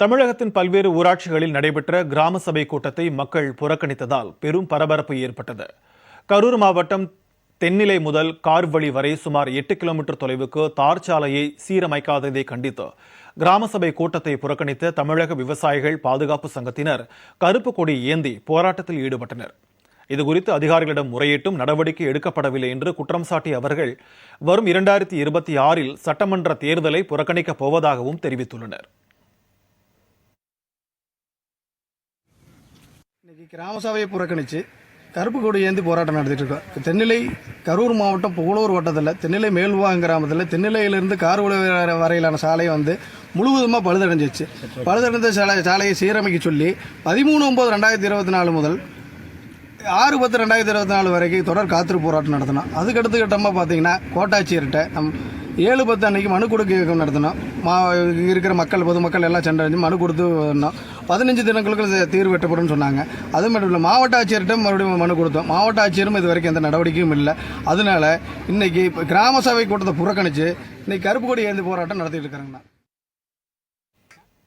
தமிழகத்தின் பல்வேறு ஊராட்சிகளில் நடைபெற்ற கிராம சபை கூட்டத்தை மக்கள் புறக்கணித்ததால் பெரும் பரபரப்பு ஏற்பட்டது. கரூர் மாவட்டம் தென்னிலை முதல் கார்வழி வரை சுமார் எட்டு கிலோமீட்டர் தொலைவுக்கு தார் சாலையை சீரமைக்காததை கண்டித்து கிராம சபை கூட்டத்தை புறக்கணித்த தமிழக விவசாயிகள் பாதுகாப்பு சங்கத்தினர் கருப்பு கொடி ஏந்தி போராட்டத்தில் ஈடுபட்டனர். இதுகுறித்து அதிகாரிகளிடம் முறையிட்டும் நடவடிக்கை எடுக்கப்படவில்லை என்று குற்றம் சாட்டிய அவர்கள் வரும் இரண்டாயிரத்தி இருபத்தி ஆறில் சட்டமன்ற தேர்தலை புறக்கணிக்கப் போவதாகவும் தெரிவித்துள்ளனர். இன்னைக்கு கிராம சபையை புறக்கணித்து கருப்பு கொடி ஏந்தி போராட்டம் நடத்திட்டு இருக்கோம் தென்னிலை கரூர் மாவட்டம் புகழூர் வட்டத்தில் தென்னிலை மேல்வாங்க கிராமத்தில் தென்னிலையிலிருந்து கார்குடி வரையிலான சாலை வந்து முழுவதுமாக பழுதடைஞ்சிச்சு. பழுதடைந்த சாலை சாலையை சீரமைக்க சொல்லி பதிமூணு ஒம்பது ரெண்டாயிரத்தி இருபத்தி நாலு முதல் ஆறு பத்து ரெண்டாயிரத்தி இருபத்தி நாலு வரைக்கும் தொடர் காத்திரு போராட்டம் நடத்தினோம். அதுக்கடுத்த கட்டமாக பார்த்தீங்கன்னா கோட்டாட்சியர்கிட்ட நம் ஏழு பத்து அன்னைக்கு மனு கொடுக்க இயக்கம் நடத்தினோம். மா இருக்கிற மக்கள் பொதுமக்கள் எல்லாம் சென்றடைஞ்சு மனு கொடுத்து வந்தோம். பதினஞ்சு தினங்களுக்கு தீர்வு எட்டப்படும் சொன்னாங்க. அது மட்டும் இல்லை மாவட்ட ஆட்சியர்கிட்ட மறுபடியும் மனு கொடுத்தோம். மாவட்ட ஆட்சியரும் இது வரைக்கும் எந்த நடவடிக்கையும் இல்லை. அதனால இன்றைக்கி இப்போ கிராம சபை கூட்டத்தை புறக்கணித்து இன்றைக்கி கருப்பு கொடி ஏந்தி போராட்டம் நடத்திட்டு இருக்கிறாங்கண்ணா